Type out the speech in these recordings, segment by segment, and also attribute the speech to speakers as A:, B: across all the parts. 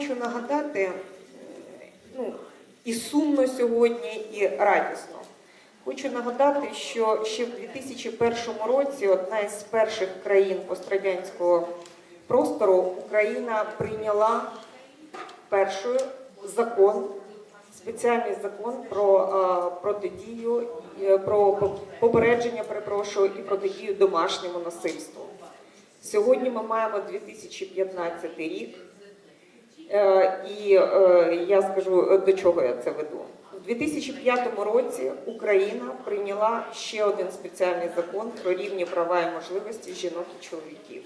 A: хочу нагадати, ну, і сумно сьогодні, і радісно. Хочу нагадати, що ще в 2001 році одна із перших країн пострадянського простору Україна прийняла першою закон, спеціальний закон про протидію, про попередження, перепрошую, і протидію домашньому насильству. Сьогодні ми маємо 2015 рік, і е, я скажу, е, до чого я це веду. У 2005 році Україна прийняла ще один спеціальний закон про рівні права і можливості жінок і чоловіків.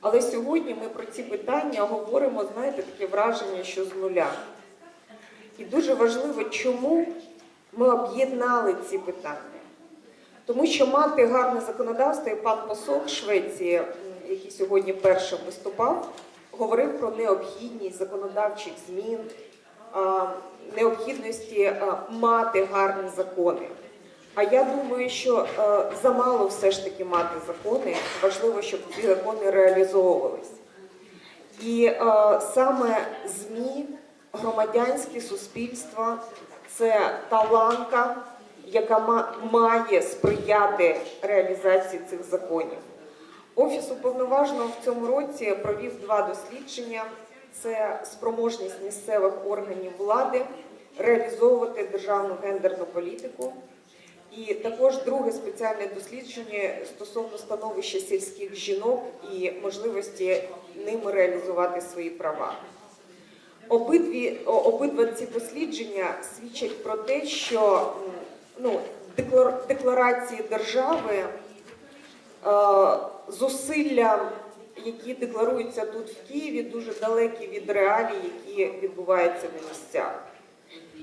A: Але сьогодні ми про ці питання говоримо, знаєте, таке враження, що з нуля. І дуже важливо, чому ми об'єднали ці питання. Тому що мати гарне законодавство, і пан посол Швеції, який сьогодні першим виступав, говорив про необхідність законодавчих змін, необхідності мати гарні закони. А я думаю, що е, замало все ж таки мати закони. Важливо, щоб ці закони реалізовувалися. І е, саме ЗМІ, громадянське суспільство це та ланка, яка має сприяти реалізації цих законів. Офіс уповноваженого в цьому році провів два дослідження: це спроможність місцевих органів влади реалізовувати державну гендерну політику. І також друге спеціальне дослідження стосовно становища сільських жінок і можливості ними реалізувати свої права. Обидві, обидва ці дослідження свідчать про те, що ну, декларації держави, е, зусилля, які декларуються тут в Києві, дуже далекі від реалій, які відбуваються на місцях.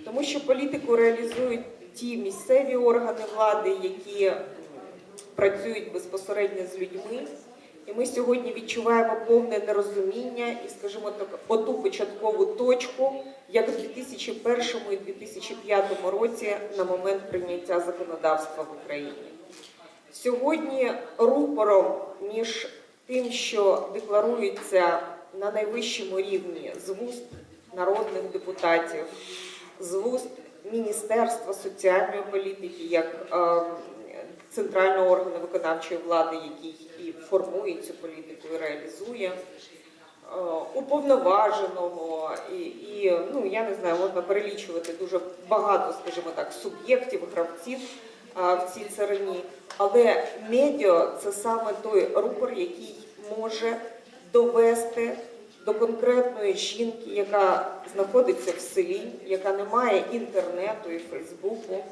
A: Тому що політику реалізують ті місцеві органи влади, які працюють безпосередньо з людьми. І ми сьогодні відчуваємо повне нерозуміння і, скажімо так, оту початкову точку, як у 2001 і 2005 році на момент прийняття законодавства в Україні. Сьогодні рупором між тим, що декларується на найвищому рівні з вуст народних депутатів, з вуст Міністерства соціальної політики, як е, центрального органу виконавчої влади, який і формує цю політику і реалізує, е, уповноваженого і, і ну я не знаю, можна перелічувати дуже багато, скажімо так, суб'єктів, гравців в цій царині. Але медіа це саме той рупор, який може довести до конкретної жінки, яка знаходиться в селі, яка не має інтернету і Фейсбуку,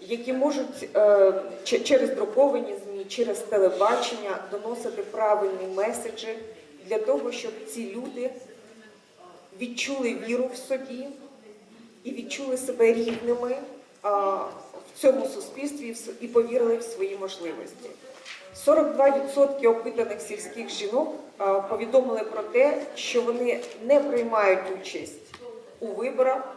A: які можуть е, через друковані ЗМІ, через телебачення доносити правильні меседжі для того, щоб ці люди відчули віру в собі і відчули себе рівними в цьому суспільстві і повірили в свої можливості. 42% опитаних сільських жінок повідомили про те, що вони не приймають участь у виборах,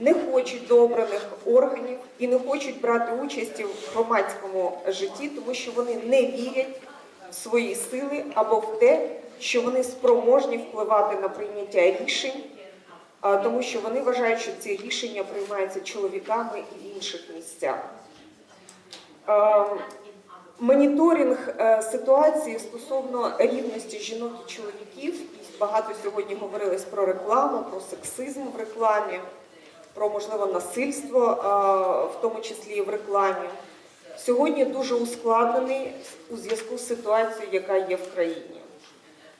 A: не хочуть до обраних органів і не хочуть брати участі в громадському житті, тому що вони не вірять в свої сили або в те, що вони спроможні впливати на прийняття рішень, тому що вони вважають, що ці рішення приймаються чоловіками і в інших місцях. Моніторинг е, ситуації стосовно рівності жінок і чоловіків, багато сьогодні говорилось про рекламу, про сексизм в рекламі, про можливо насильство, е, в тому числі і в рекламі. Сьогодні дуже ускладнений у зв'язку з ситуацією, яка є в країні.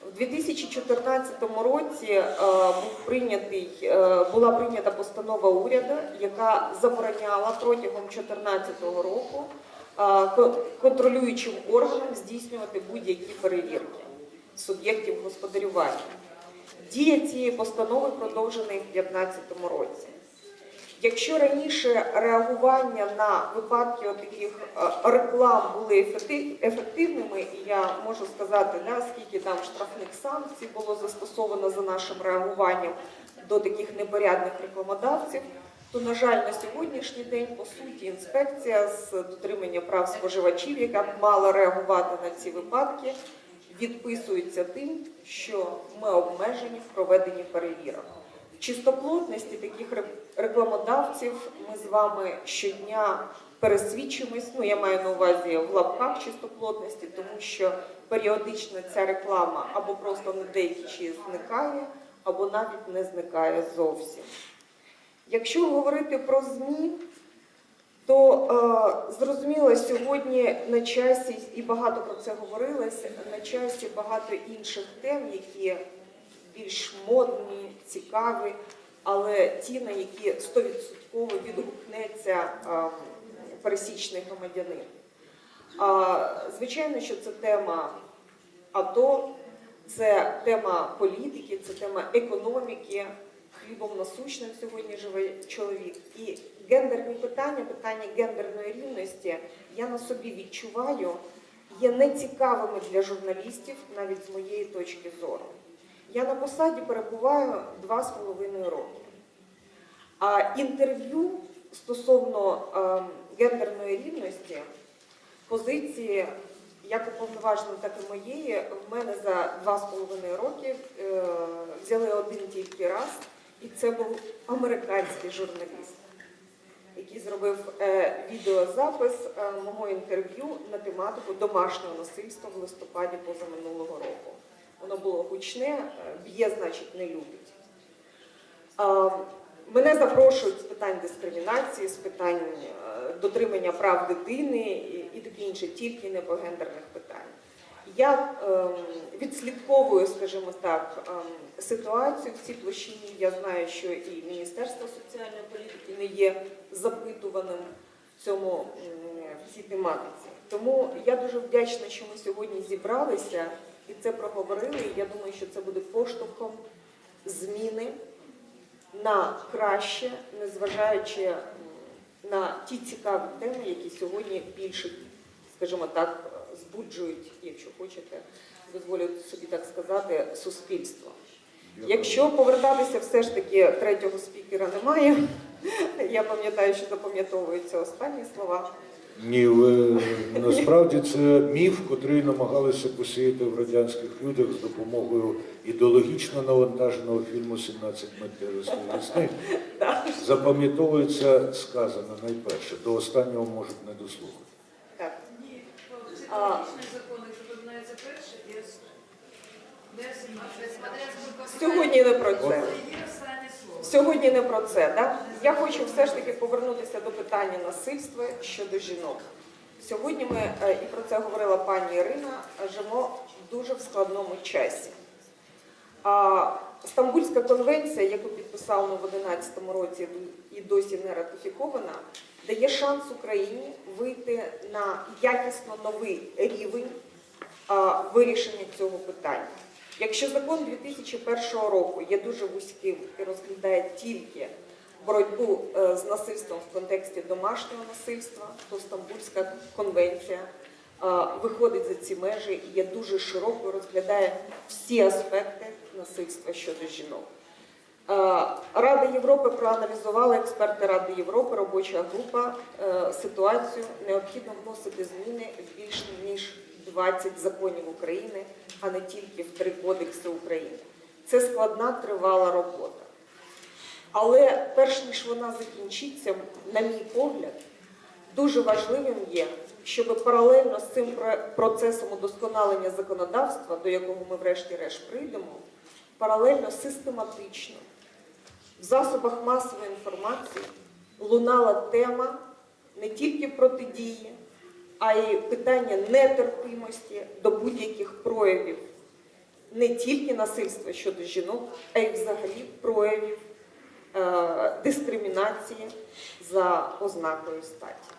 A: У 2014 році е, був прийнятий, е, була прийнята постанова уряду, яка забороняла протягом 2014 року е, контролюючим органам здійснювати будь-які перевірки суб'єктів господарювання. Дія цієї постанови продовжена в 2015 році. Якщо раніше реагування на випадки таких е, реклам були ефекти- ефективними, і я можу сказати, да, скільки там штрафних санкцій було застосовано за нашим реагуванням до таких непорядних рекламодавців, то, на жаль, на сьогоднішній день, по суті, інспекція з дотримання прав споживачів, яка мала реагувати на ці випадки, відписуються тим, що ми обмежені в проведенні перевірок. Чистоплотності таких рекламодавців ми з вами щодня пересвідчимось. Ну, я маю на увазі в лапках чистоплотності, тому що періодично ця реклама або просто на час зникає, або навіть не зникає зовсім. Якщо говорити про ЗМІ, то е, зрозуміло, сьогодні на часі, і багато про це говорилося, на часі багато інших тем, які більш модні, цікаві, але ті, на які 100% відгукнеться пересічний громадянин. Звичайно, що це тема АТО, це тема політики, це тема економіки. Хлібом насущним сьогодні живе чоловік. І гендерні питання, питання гендерної рівності, я на собі відчуваю, є нецікавими для журналістів, навіть з моєї точки зору. Я на посаді перебуваю два з половиною роки. А інтерв'ю стосовно ем, гендерної рівності, позиції як уповноваженої, так і моєї, в мене за два з половиною роки е, взяли один тільки раз, і це був американський журналіст, який зробив е, відеозапис е, мого інтерв'ю на тематику домашнього насильства в листопаді позаминулого року. Воно було гучне, е, б'є, значить, не любить. Мене запрошують з питань дискримінації, з питань е, дотримання прав дитини і, і таке інше, тільки не по гендерних питань. Я ем, відслідковую, скажімо так, ем, ситуацію в цій площині. Я знаю, що і Міністерство соціальної політики не є запитуваним в цьому в цій тематиці. Тому я дуже вдячна, що ми сьогодні зібралися і це проговорили. І я думаю, що це буде поштовхом зміни на краще, незважаючи на ті цікаві теми, які сьогодні більше, скажімо так, збуджують, якщо хочете, дозволю собі так сказати, суспільство. Якщо повертатися все ж таки третього спікера немає, я пам'ятаю, що запам'ятовуються останні слова.
B: Ні, насправді це міф, котрий намагалися посіяти в радянських людях з допомогою ідеологічно навантаженого фільму «17 метелистої весни. Запам'ятовується сказано найперше, до останнього можуть не дослухати.
A: Так.
C: Ні, в
A: А.
C: психологічних законах запоминається перше і останнє.
A: Сьогодні не про
C: Це
A: Сьогодні не про це. Да? Я хочу все ж таки повернутися до питання насильства щодо жінок. Сьогодні ми, е, і про це говорила пані Ірина, живемо дуже в складному часі. А Стамбульська конвенція, яку підписали в 2011 році і досі не ратифікована, дає шанс Україні вийти на якісно новий рівень вирішення цього питання. Якщо закон 2001 року є дуже вузьким і розглядає тільки боротьбу е, з насильством в контексті домашнього насильства, то Стамбульська конвенція е, виходить за ці межі і є дуже широкою, розглядає всі аспекти насильства щодо жінок. Е, Рада Європи проаналізувала експерти Ради Європи, робоча група ситуацію. Необхідно вносити зміни в більш ніж 20 законів України, а не тільки в три кодекси України. Це складна тривала робота. Але перш ніж вона закінчиться, на мій погляд, дуже важливим є, щоб паралельно з цим процесом удосконалення законодавства, до якого ми врешті-решт прийдемо, паралельно систематично в засобах масової інформації лунала тема не тільки протидії, а й питання нетерпимості до будь-яких проявів не тільки насильства щодо жінок, а й взагалі проявів е, дискримінації за ознакою статі.